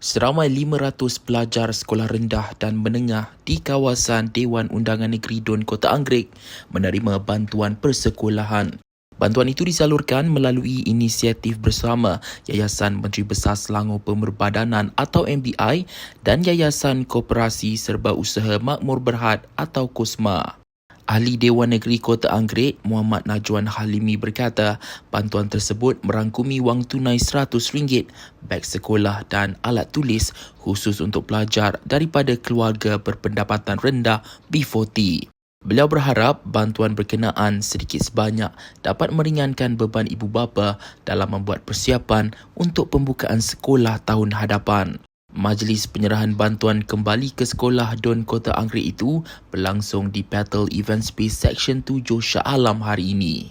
Seramai 500 pelajar sekolah rendah dan menengah di kawasan Dewan Undangan Negeri Don Kota Anggrek menerima bantuan persekolahan. Bantuan itu disalurkan melalui inisiatif bersama Yayasan Menteri Besar Selangor Pemerbadanan atau MBI dan Yayasan Koperasi Serba Usaha Makmur Berhad atau KOSMA. Ahli Dewan Negeri Kota Anggrek, Muhammad Najwan Halimi berkata, bantuan tersebut merangkumi wang tunai RM100, beg sekolah dan alat tulis khusus untuk pelajar daripada keluarga berpendapatan rendah B40. Beliau berharap bantuan berkenaan sedikit sebanyak dapat meringankan beban ibu bapa dalam membuat persiapan untuk pembukaan sekolah tahun hadapan. Majlis penyerahan bantuan kembali ke sekolah Don Kota Anggrek itu berlangsung di Battle Event Space Section 7 Shah Alam hari ini.